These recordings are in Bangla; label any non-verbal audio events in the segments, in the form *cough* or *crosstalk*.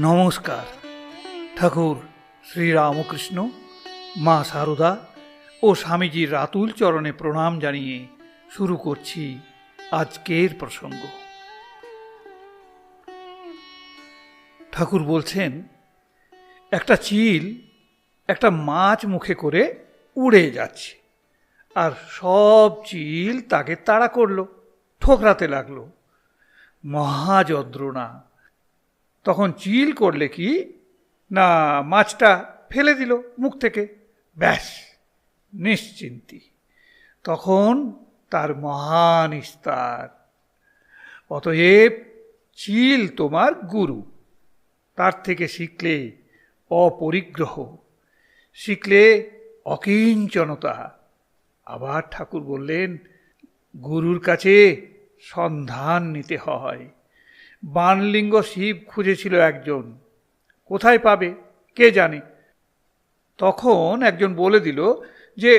নমস্কার। ঠাকুর শ্রীরামকৃষ্ণ, মা সারদা ও স্বামীজির রাতুল চরণে প্রণাম জানিয়ে শুরু করছি আজকের প্রসঙ্গ। ঠাকুর বলছেন, একটা চিল একটা মাছ মুখে করে উড়ে যাচ্ছে, আর সব চিল তাকে তাড়া করল, ঠোকরাতে লাগল। মহাযন্ত্রণা। তখন চিল করলে কি? না, মাছটা ফেলে দিল মুখ থেকে। ব্যাস, নিশ্চিন্তি। তখন তার মহান ইস্তার। অতএব চিল তোমার গুরু। তার থেকে শিখলে অপরিগ্রহ। শিখলে অকিঞ্চনতা। আবার ঠাকুর বললেন, গুরুর কাছে সন্ধান নিতে হয়। বানলিঙ্গ শিব খুঁজেছিল একজন। কোথায় পাবে, কে জানে? তখন একজন বলে দিল যে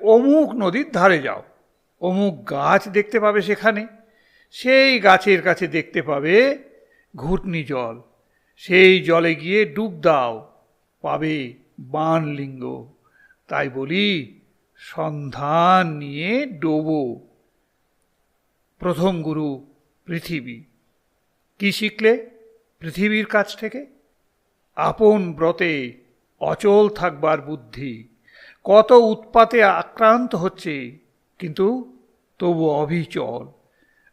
অমুক নদীর ধারে যাও। অমুক গাছ দেখতে পাবে সেখানে। সেই গাছের কাছে দেখতে পাবে ঘুটনি জল। সেই জলে গিয়ে ডুব দাও, পাবে বানলিঙ্গ। তাই বলি, সন্ধান নিয়ে ডোবো। প্রথম গুরু পৃথিবী। কি শিখলে পৃথিবীর কাছ থেকে? আপন ব্রতে অচল থাকবার বুদ্ধি। কত উৎপাতে আক্রান্ত হচ্ছে, কিন্তু তবু অবিচল।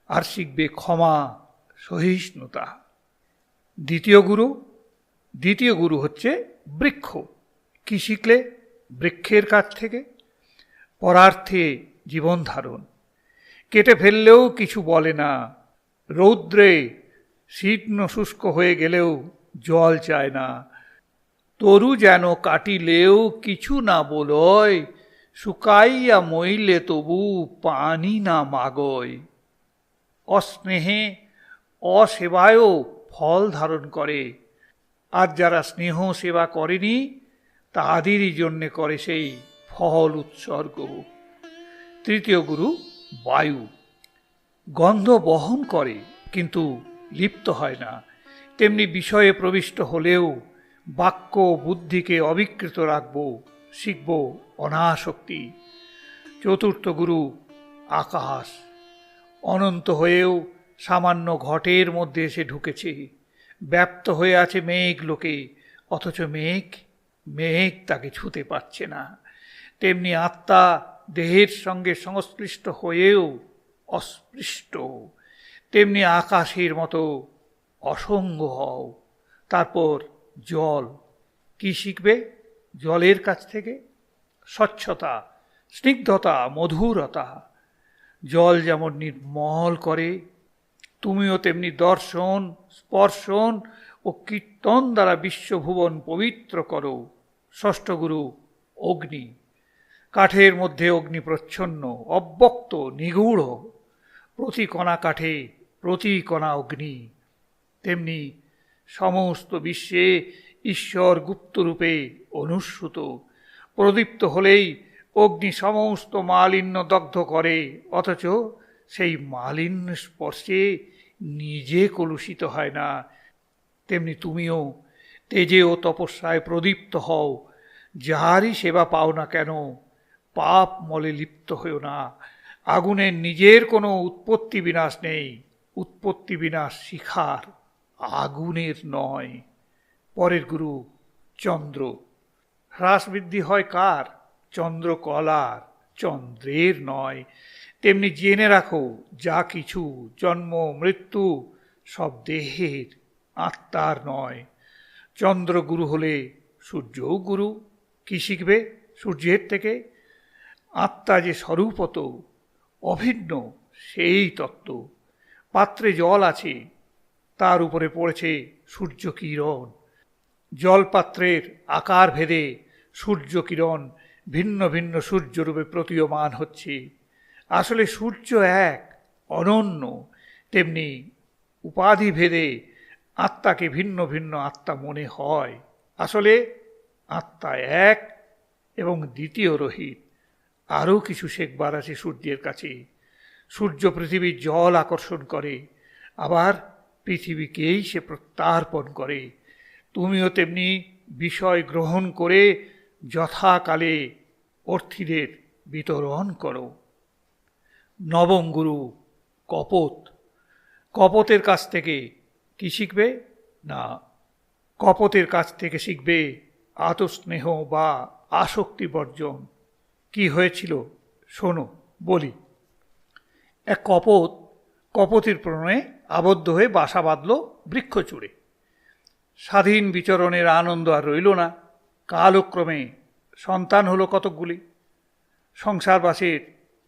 আর শিখবে ক্ষমা, সহিষ্ণুতা। দ্বিতীয় গুরু দ্বিতীয় গুরু হচ্ছে বৃক্ষ। কি শিখলে বৃক্ষের কাছ থেকে? পরার্থে জীবন ধারণ। কেটে ফেললেও কিছু বলে না। রৌদ্রে শীর্ণ শুষ্ক হয়ে গেলেও জল চায় না। তরু যেন কাটিলেও কিছু না বলয়, শুকাইয়া মইলে তবু পানি না মাগয়। অস্নেহে, অসেবায়ও ফল ধারণ করে। আর যারা স্নেহ সেবা করেনি তাদেরই জন্যে করে সেই ফল উৎসর্গ। তৃতীয় গুরু, বায়ু। গন্ধ বহন করে, কিন্তু লিপ্ত হয় না। তেমনি বিষয়ে প্রবিষ্ট হলেও বাক্য বুদ্ধিকে অবিকৃত রাখব, শিখব অনাসক্তি। চতুর্থ গুরু, আকাশ। অনন্ত হয়েও সামান্য ঘটের মধ্যে এসে ঢুকেছে। ব্যপ্ত হয়ে আছে মেঘ লোকে, অথচ মেঘ মেঘ তাকে ছুতে পারছে না। তেমনি আত্মা দেহের সঙ্গে সংশ্লিষ্ট হয়েও অস্পৃষ্ট। তেমনি আকাশের মতো অসঙ্গ হও। তারপর জল। কি শিখবে জলের কাছ থেকে? স্বচ্ছতা, স্নিগ্ধতা, মধুরতা। জল যেমন নির্মল করে, তুমিও তেমনি দর্শন, স্পর্শন ও কীর্তন দ্বারা বিশ্বভুবন পবিত্র করো। ষষ্ঠ গুরু, অগ্নি। কাঠের মধ্যে অগ্নি প্রচ্ছন্ন, অব্যক্ত, নিগূঢ়। প্রতি কণা কাঠে প্রতি কণা অগ্নি। তেমনি সমস্ত বিশ্বে ঈশ্বর গুপ্তরূপে অনুস্যুত প্রদীপ্ত হলেই অগ্নি সমস্ত মালিন্য দগ্ধ করে, অথচ সেই মালিন্য স্পর্শে নিজে কলুষিত হয় না। তেমনি তুমিও তেজে ও তপস্যায় প্রদীপ্ত হও, যাহারই সেবা পাও না কেন, পাপ মলে লিপ্ত হয়েও না। আগুনের নিজের কোনো উৎপত্তি বিনাশ নেই। উৎপত্তি বিনাশ শিখার আগুনের নয়। পরের গুরু, চন্দ্র। হ্রাস বৃদ্ধি হয় কার? চন্দ্রকলার চন্দ্রের নয়। তেমনি জেনে রাখো, যা কিছু জন্ম, মৃত্যু, সব দেহের আত্মার নয়। চন্দ্রগুরু হলে সূর্যও গুরু। কি শিখবে সূর্যের থেকে? আত্মা যে স্বরূপত, অভিন্ন সেই তত্ত্ব। পাত্রে জল আছে, তার উপরে পড়েছে সূর্য কিরণ জলপাত্রের আকার ভেদে সূর্য কিরণ ভিন্ন ভিন্ন সূর্যরূপে প্রতীয়মান হচ্ছে। আসলে সূর্য এক, অনন্য, তেমনি উপাধি ভেদে আত্মাকে ভিন্ন ভিন্ন আত্মা মনে হয়। আসলে আত্মা এক এবং দ্বিতীয় রহিত। আরও কিছু শেখবার আছে সূর্যের কাছে। সূর্য পৃথিবীর জল আকর্ষণ করে, আবার পৃথিবীকেই সে প্রত্যার্পণ করে। তুমিও তেমনি বিষয় গ্রহণ করে যথাকালে অর্থীদের বিতরণ করো। নবম গুরু, কপত। কপতের কাছ থেকে কি শিখবে? না, কপতের কাছ থেকে শিখবে আতস্নেহ বা আসক্তি বর্জন। কি হয়েছিল? শোনো, বলি। এক কপত, কপতির প্রণয়ে আবদ্ধ হয়ে বাসা বাঁধল বৃক্ষ চূড়ে স্বাধীন বিচরণের আনন্দ আর রইল না। কালক্রমে সন্তান হলো কতকগুলি? সংসারবাসের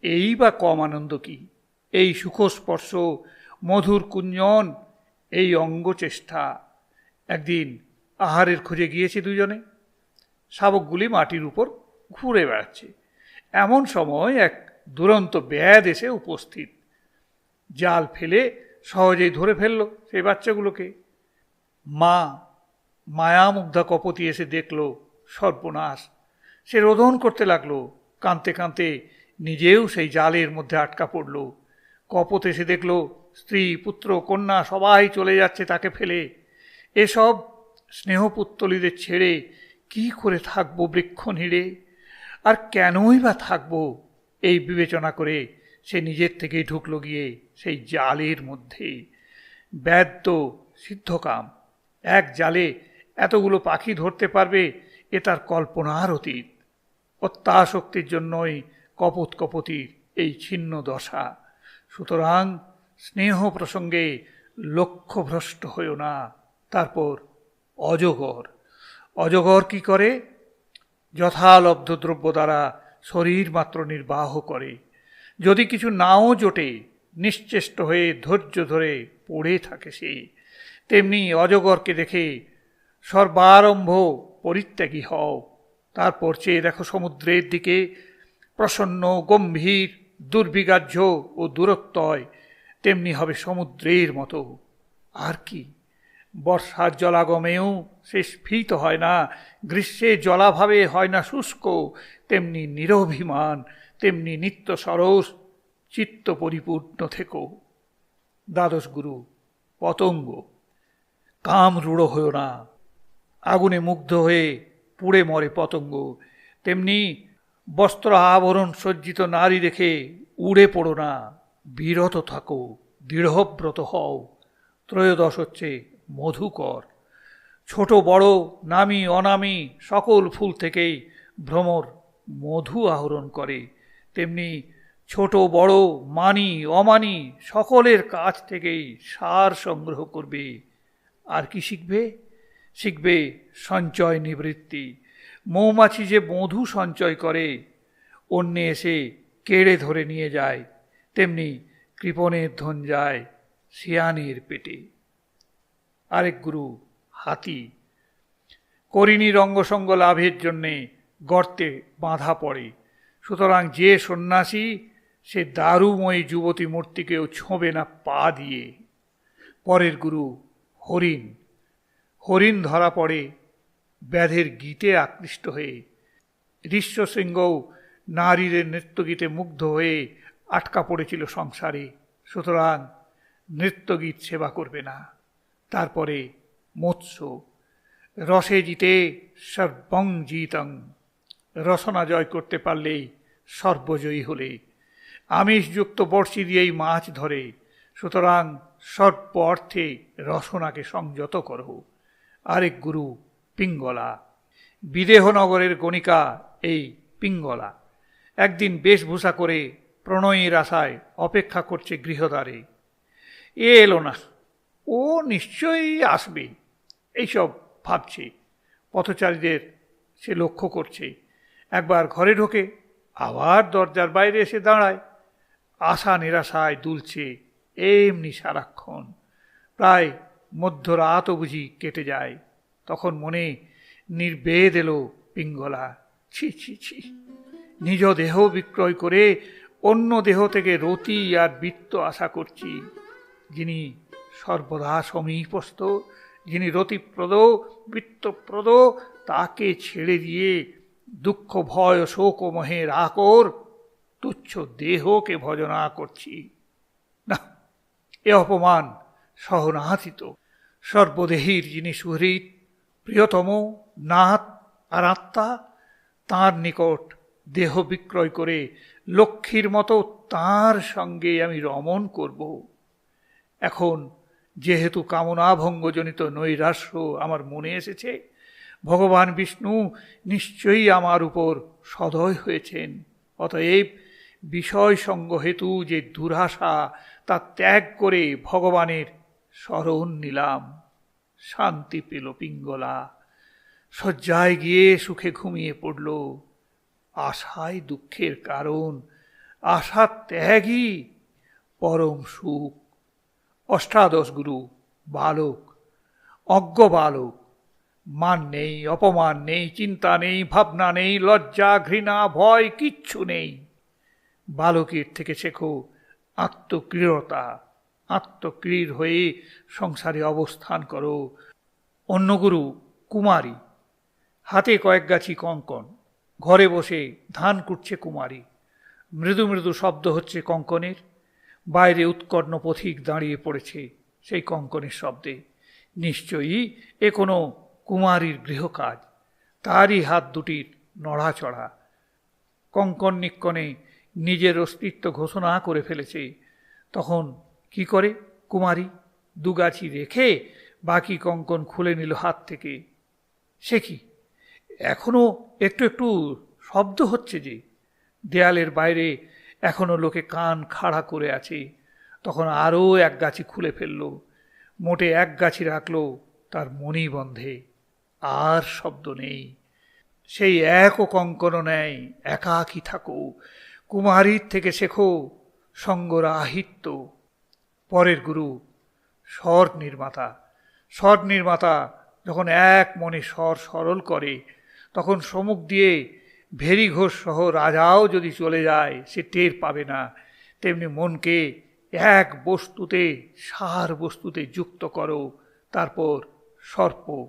এই বা কম আনন্দ কি? এই সুখস্পর্শ, মধুর কুঞ্জন, এই অঙ্গচেষ্টা একদিন আহারের খোঁজে গিয়েছে দুজনে। শাবকগুলি মাটির উপর ঘুরে বেড়াচ্ছে। এমন সময় এক দুরন্ত ব্যাধ এসে উপস্থিত। জাল ফেলে সহজেই ধরে ফেলল সেই বাচ্চাগুলোকে। মা মায়ামুগ্ধা কপতি এসে দেখল সর্বনাশ। সে রোদন করতে লাগল, কাঁদতে কাঁদতে নিজেও সেই জালের মধ্যে আটকা পড়ল। কপত এসে দেখল, স্ত্রী, পুত্র, কন্যা সবাই চলে যাচ্ছে তাকে ফেলে। এসব স্নেহপুত্তলীদের ছেড়ে কি করে থাকব বৃক্ষ নিড়ে আর কেনই বা থাকব? এই বিবেচনা করে সে নিজের থেকেই ঢুকলো গিয়ে সেই জালের মধ্যে। ব্যাদ্য সিদ্ধকাম। এক জালে এতগুলো পাখি ধরতে পারবে, এ তার কল্পনার অতীত। অত্যাশক্তির জন্যই কপত কপতির এই ছিন্ন দশা। সুতরাং স্নেহ প্রসঙ্গে লক্ষ্যভ্রষ্ট হইও না। তারপর অজগর। অজগর কি করে? যথালব্ধ দ্রব্য দ্বারা শরীর মাত্র নির্বাহ করে। যদি কিছু নাও জোটে, নিশ্চেষ্ট হয়ে ধৈর্য ধরে পড়ে থাকে সে। তেমনি অজগরকে দেখে সর্বারম্ভ পরিত্যাগী হও। তারপর চেয়ে দেখো সমুদ্রের দিকে, প্রসন্ন, গম্ভীর দুর্বিগাহ্য ও দূরত্বয়। তেমনি হবে সমুদ্রের মতো। আর কি? বর্ষার জলাগমেও সে স্ফীত হয় না, গ্রীষ্মে জলাভাবে হয় না শুষ্ক তেমনি নিরভিমান, তেমনি নিত্য সরস, চিত্ত পরিপূর্ণ থেকো। দ্বাদশ গুরু, পতঙ্গ, কাম রূঢ় হয়েও না। আগুনে মুগ্ধ হয়ে পুড়ে মরে পতঙ্গ। তেমনি বস্ত্র আবরণ সজ্জিত নারী দেখে উড়ে পড়ো না। বিরত থাকো, দৃঢ়ব্রত হও। ত্রয়োদশ হচ্ছে মধুকর। ছোট বড়, নামি অনামি সকল ফুল থেকেই ভ্রমর মধু আহরণ করে। তেমনি ছোট, বড়, মানি, অমানি সকলের কাছ থেকেই সার সংগ্রহ করবে। আর কি শিখবে? শিখবে সঞ্চয় নিবৃত্তি। মৌমাছি যে মধু সঞ্চয় করে, অন্যে এসে কেড়ে ধরে নিয়ে যায়। তেমনি কৃপণের ধন যায় শিয়ানের পেটে। আরেক গুরু হাতি। করিনী রঙ্গসঙ্গ লাভের জন্যে গর্তে বাঁধা পড়ে। সুতরাং যে সন্ন্যাসী, সে দারুময়ী যুবতী মূর্তিকেও ছোঁবে না পা দিয়ে। পরের গুরু হরিণ। হরিণ ধরা পড়ে, ব্যাধের গীতে আকৃষ্ট হয়ে। ঋষ্যশৃঙ্গও নারীদের নৃত্যগীতে মুগ্ধ হয়ে আটকা পড়েছিল সংসারে। সুতরাং নৃত্যগীত সেবা করবে না। তারপরে মৎস্য। রসে জিতে সর্বং জিতং। রসনা জয় করতে পারলেই সর্বজয়ী হলে। আমিষযুক্ত বর্ষি দিয়েই মাছ ধরে। সুতরাং সর্ব অর্থে রসনাকে সংযত করো। আরেক গুরু, পিঙ্গলা। বিদেহনগরের গণিকা এই পিঙ্গলা। একদিন বেশভূষা করে প্রণয়ীর আশায় অপেক্ষা করছে গৃহদ্বারে। এ এলো না। ও নিশ্চয়ই আসবে। এইসব ভাবছে। পথচারীদের সে লক্ষ্য করছে। একবার ঘরে ঢোকে, আবার দরজার বাইরে এসে দাঁড়ায়। আশা নিরাশায় দুলছে এমনি সারাক্ষণ। প্রায় মধ্যরাত বুঝি কেটে যায়। তখন মনে নির্বেদ এলো পিঙ্গলা। ছি ছি ছি। নিজ দেহ বিক্রয় করে অন্য দেহ থেকে রতি আর বৃত্ত আশা করছি। যিনি সর্বদা সমীপস্থ, যিনি রতিপ্রদ, বৃত্তপ্রদ, তাকে ছেড়ে দিয়ে দুঃখ, ভয়, শোক মোহের আকর, তুচ্ছ দেহকে ভজনা করছি। না, এ অপমান সহনাথিত। সর্বদেহীর যিনি সুহৃদ প্রিয়তম, নাথ আর আত্মা, তাঁর নিকট দেহ বিক্রয় করে লক্ষ্মীর মতো তাঁর সঙ্গে আমি রমণ করব। এখন যেহেতু কামনাভঙ্গজনিত নৈরাশ্য আমার মনে এসেছে ভগবান বিষ্ণু নিশ্চয়ই আমার উপর সদয় হয়েছেন। অতএব বিষয় সঙ্গ হেতু যে দুরাশা, তা ত্যাগ করে ভগবানের স্মরণ নিলাম। শান্তি পেল পিঙ্গলা। শয্যায় গিয়ে সুখে ঘুমিয়ে পড়ল। আশায় দুঃখের কারণ, আশা ত্যাগই পরম সুখ। অষ্টাদশ গুরু, বালক, অজ্ঞ বালক মান নেই, অপমান নেই, চিন্তা নেই, ভাবনা নেই, লজ্জা, ঘৃণা, ভয়, কিচ্ছু নেই। বালকের থেকে শেখো আত্মক্রিয়তা আত্মক্রিয় হয়ে সংসারে অবস্থান করো। অন্য গুরু কুমারী, হাতে কয়েক গাছি কঙ্কন, ঘরে বসে ধান কুটছে কুমারী। মৃদু মৃদু শব্দ হচ্ছে কঙ্কনের, বাইরে উৎকর্ণ পথিক দাঁড়িয়ে পড়েছে সেই কঙ্কনের শব্দে। নিশ্চয়ই এ কোনো কুমারীর গৃহকাজ। তারই হাত দুটির নড়াচড়া। কঙ্কন নিক্কনে নিজের অস্তিত্ব ঘোষণা করে ফেলেছে। তখন কি করে কুমারী? দুগাছি রেখে বাকি কঙ্কন খুলে নিল হাত থেকে। সে কি? এখনও একটু একটু শব্দ হচ্ছে যে। দেয়ালের বাইরে এখনও লোকে কান খাড়া করে আছে। তখন আরও এক গাছি খুলে ফেলল। মোটে এক গাছি রাখল তার মনি বন্ধে আর শব্দ নেই। সেই এক ও কঙ্কন নেয়, একাকী থাকো। কুমারীর থেকে শেখো, সঙ্গরাহিত্য। পরের গুরু স্বর নির্মাতা স্বর নির্মাতা যখন এক মনে স্বর সরল করে, তখন সমুখ দিয়ে ভেরি ঘোষ সহ রাজাও যদি চলে যায়, সে টের পাবে না। তেমনি মনকে এক বস্তুতে, সার বস্তুতে যুক্ত করো। তারপর সর্প।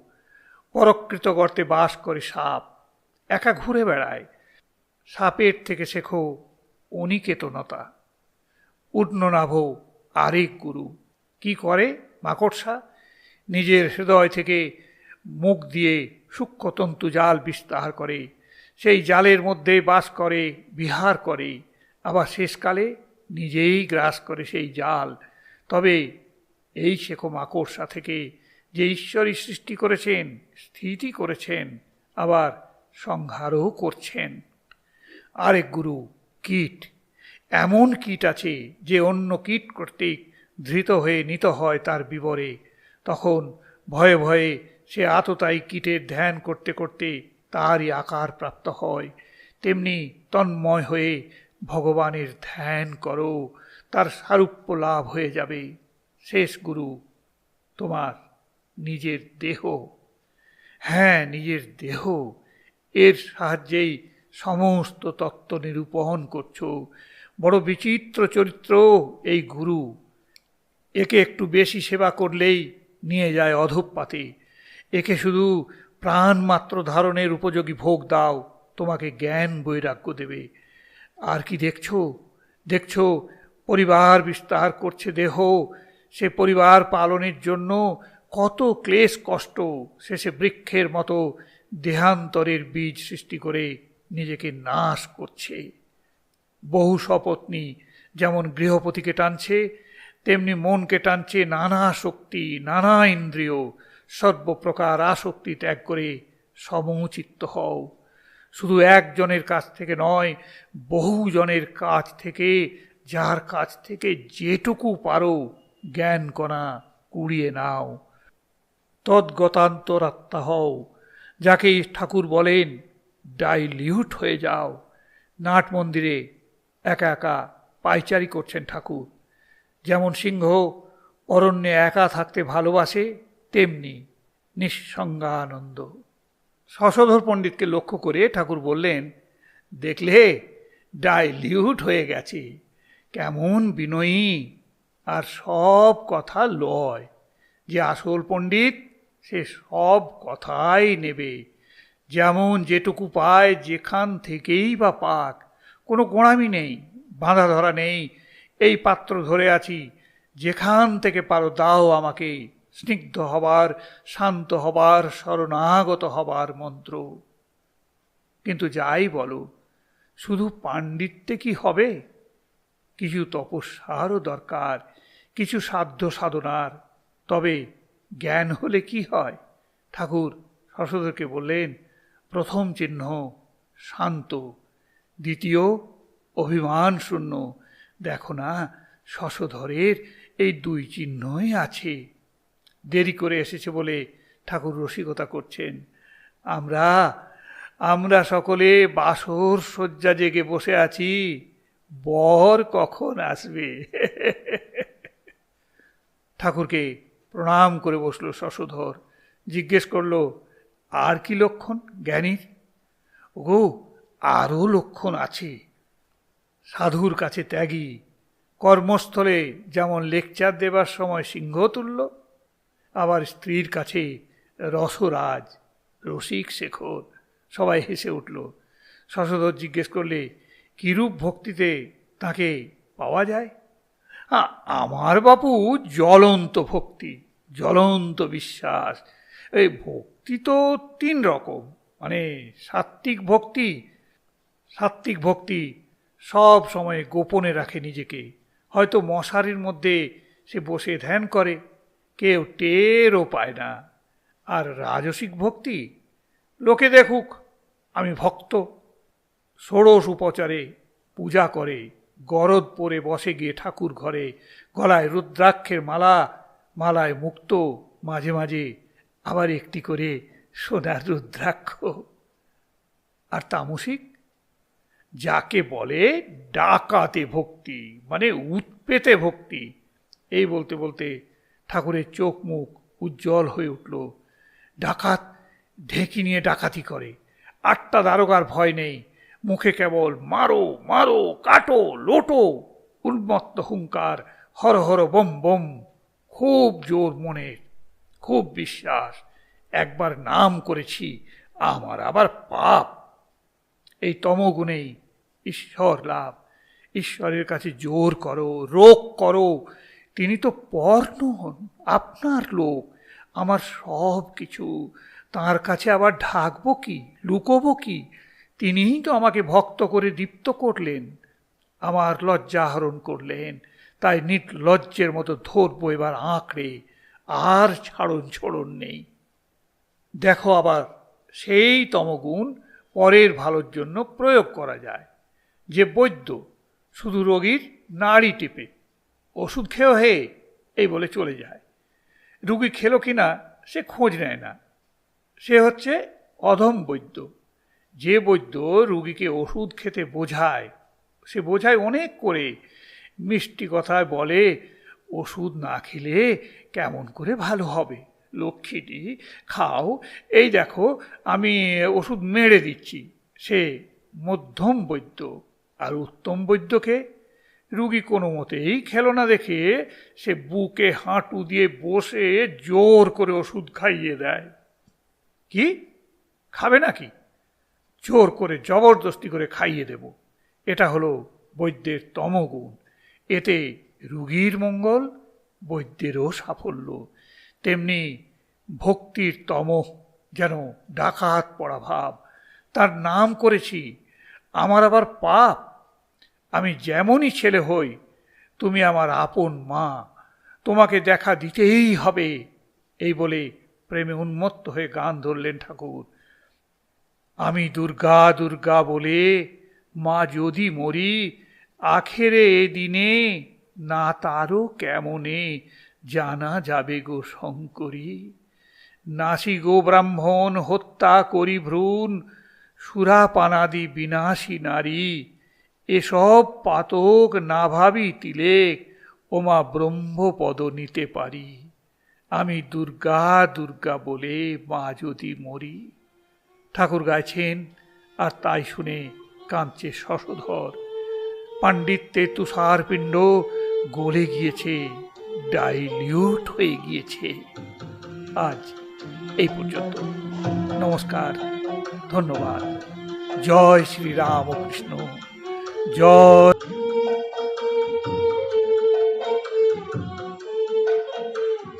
পরকৃত গর্তে বাস করে সাপ। একা ঘুরে বেড়ায়। সাপের থেকে শেখো অনিকেতনতা। উড্ননাভ আরেক গুরু। কি করে মাকড়সা? নিজের হৃদয় থেকে মুখ দিয়ে সূক্ষ্মতন্তু জাল বিস্তার করে। সেই জালের মধ্যে বাস করে, বিহার করে। আবার শেষকালে নিজেই গ্রাস করে সেই জাল। তবে এই শেখো মাকড়সা থেকে যে ঈশ্বরই সৃষ্টি করেছেন, স্থিতি করেছেন, আবার সংহারও করছেন। আরেক গুরু, কীট। এমন কীট আছে যে অন্য কীট কর্তৃক ধৃত হয়ে নিত হয় তার বিবরে। তখন ভয়ে ভয়ে সে আততাই কীটের ধ্যান করতে করতে তারই আকার প্রাপ্ত হয়। তেমনি তন্ময় হয়ে ভগবানের ধ্যান করো, তার সারূপ্য লাভ হয়ে যাবে। শেষ গুরু, তোমার নিজের দেহ। হ্যাঁ নিজের দেহ। এর সাহায্যেই সমস্ত তত্ত্ব নিরূপণ করছ। বড় বিচিত্র চরিত্র এই গুরু। একে একটু বেশি সেবা করলেই নিয়ে যায় অধপাতে। একে শুধু প্রাণ মাত্র ধারণের উপযোগী ভোগ দাও, তোমাকে জ্ঞান বৈরাগ্য দেবে। আর কি দেখছ? দেখছ, পরিবার বিস্তার করছে দেহ। সে পরিবার পালনের জন্য কত ক্লেশ কষ্ট শেষে বৃক্ষের মতো দেহান্তরের বীজ সৃষ্টি করে নিজেকে নাশ করছে। বহু সপত্নী যেমন গৃহপতিকে টানছে, তেমনি মনকে টানছে নানা শক্তি, নানা ইন্দ্রিয়, সর্বপ্রকার আসক্তি ত্যাগ করে সমচিত্ত হও। শুধু একজনের কাছ থেকে নয়, বহুজনের কাছ থেকে, যার কাছ থেকে যেটুকু পারো জ্ঞান কণা কুড়িয়ে নাও। তদ্গতান্তরাত্মা হও যাকে ঠাকুর বলেন, ডাইলিউট হয়ে যাও। নাট মন্দিরে একা একা পাইচারি করছেন ঠাকুর। যেমন সিংহ অরণ্যে একা থাকতে ভালোবাসে, তেমনি নিঃসঙ্গানন্দ। শশধর পণ্ডিতকে লক্ষ্য করে ঠাকুর বললেন, দেখলে, ডাইলিউট হয়ে গেছে। কেমন বিনয়ী, আর সব কথা লয়। যে আসল পণ্ডিত সে সব কথাই নেবে। যেমন যেটুকু পায় যেখান থেকেই বা পাক, কোনো গোড়ামি নেই, বাঁধা ধরা নেই, এই পাত্র ধরে আছি, যেখান থেকে পারো দাও আমাকে, স্নিগ্ধ হবার, শান্ত হবার, শরণাগত হবার মন্ত্র। কিন্তু যাই বলো, শুধু পাণ্ডিত্যে কি হবে? কিছু তপস্যারও দরকার, কিছু সাধ্য সাধনার, তবে জ্ঞান হলে কি হয়? ঠাকুর শশধরকে বললেন, প্রথম চিহ্ন শান্ত, দ্বিতীয় অভিমান শূন্য। দেখো না, শশধরের এই দুই চিহ্নই আছে। দেরি করে এসেছে বলে ঠাকুর রসিকতা করছেন। আমরা আমরা সকলে বাসর শয্যা জেগে বসে আছি। বর কখন আসবে? *laughs* ঠাকুরকে প্রণাম করে বসল শশধর। জিজ্ঞেস করল, আর কি লক্ষণ জ্ঞানীর? ওগো, আরও লক্ষণ আছে। সাধুর কাছে ত্যাগী, কর্মস্থলে যেমন লেকচার দেবার সময় সিংহ তুল্য, আবার স্ত্রীর কাছে রসরাজ, রসিক শেখর। সবাই হেসে উঠল। শশধর জিজ্ঞেস করলে, কিরূপ ভক্তিতে তাকে পাওয়া যায়? আমার বাপু জ্বলন্ত ভক্তি, জ্বলন্ত বিশ্বাস। এই ভক্তি তো তিন রকম মানে সাত্ত্বিক ভক্তি সাত্ত্বিক ভক্তি সব সময় গোপনে রাখে নিজেকে। হয়তো মশারির মধ্যে সে বসে ধ্যান করে, কেউ টেরও পায় না। আর রাজসিক ভক্তি, লোকে দেখুক, আমি ভক্ত, ষোড়শ উপচারে পূজা করে। গরদ পরে বসে গিয়ে ঠাকুর ঘরে, গলায় রুদ্রাক্ষের মালা, মালায় মুক্ত, মাঝে মাঝে আবার একটি করে সোনার রুদ্রাক্ষ। আর তামসিক, যাকে বলে ডাকাতে ভক্তি মানে উৎপেতে ভক্তি, এই বলতে বলতে ঠাকুরের চোখ মুখ উজ্জ্বল হয়ে উঠল। ডাকাত ঢেকি নিয়ে ডাকাতি করে। আটটা দারোগার ভয় নেই। মুখে কেবল মারো মারো, কাটো, লোটো, উন্মত্ত হুঙ্কার, হর হর বম বম, খুব জোর মনের খুব বিশ্বাস, একবার নাম করেছি, আমার আবার পাপ। এই তমগুণেই ঈশ্বর লাভ। ঈশ্বরের কাছে জোর করো, রোগ করো। তিনি তো পর নন, আপনার লোক, আমার সব কিছু। তার কাছে আবার ঢাকবো কি, লুকোবো কি? তিনিই তো আমাকে ভক্ত করে দীপ্ত করলেন, আমার লজ্জা হরণ করলেন। তাই নির্লজ্জের মতো ধরবো এবার আঁকড়ে, আর ছাড়ন ছড়ন নেই। দেখো আবার, সেই তমগুণ পরের ভালোর জন্য প্রয়োগ করা যায়। যে বৈদ্য শুধু রোগীর নাড়ি টিপে, ওষুধ খেয়েও হে, এই বলে চলে যায়। রুগী খেলো কিনা সে খোঁজ নেয় না। সে হচ্ছে অধম বৈদ্য। যে বৈদ্য রুগীকে ওষুধ খেতে বোঝায়, সে বোঝায় অনেক করে। মিষ্টি কথায় বলে, ওষুধ না খেলে কেমন করে ভালো হবে? লক্ষ্মীটি, খাও। এই দেখো, আমি ওষুধ মেরে দিচ্ছি। সে মধ্যম বৈদ্য, আর উত্তম বৈদ্যকে? রুগী কোনো মতেই খেলো না দেখে সে বুকে হাঁটু দিয়ে বসে জোর করে ওষুধ খাইয়ে দেয়। কি? খাবে নাকি? জোর করে, জবরদস্তি করে খাইয়ে দেব। এটা হলো বৈদ্যের তমগুণ। এতে রুগীর মঙ্গল, বৈদ্যেরও সাফল্য। তেমনি ভক্তির তম যেন ডাকাত পড়া ভাব। তার নাম করেছি, আমার আবার পাপ। আমি যেমনই ছেলে হই, তুমি আমার আপন মা। তোমাকে দেখা দিতেই হবে। এই বলে প্রেমে উন্মত্ত হয়ে গান ধরলেন ঠাকুর। আমি দুর্গা দুর্গা বলে মা যদি মরি, আখেরে এ দিনে না তারও কেমনে জানা যাবে গো শঙ্করী? নাসি গো ব্রাহ্মণ, হত্যা করি ভ্রূণ, সুরাপানাদি বিনাশী নারী, এসব পাতক না ভাবি তিলেক, ওমা ব্রহ্মপদ নিতে পারি। আমি দুর্গা দুর্গা বলে মা যদি মরি। ঠাকুর গাইছেন আর তাই শুনে কাঁদছে শশধর। পাণ্ডিত্যে তুষারপিণ্ড গলে গিয়েছে, ডাইলিউট হয়ে গিয়েছে। আজ এই পর্যন্ত। নমস্কার, ধন্যবাদ। জয় শ্রী রামকৃষ্ণ জয়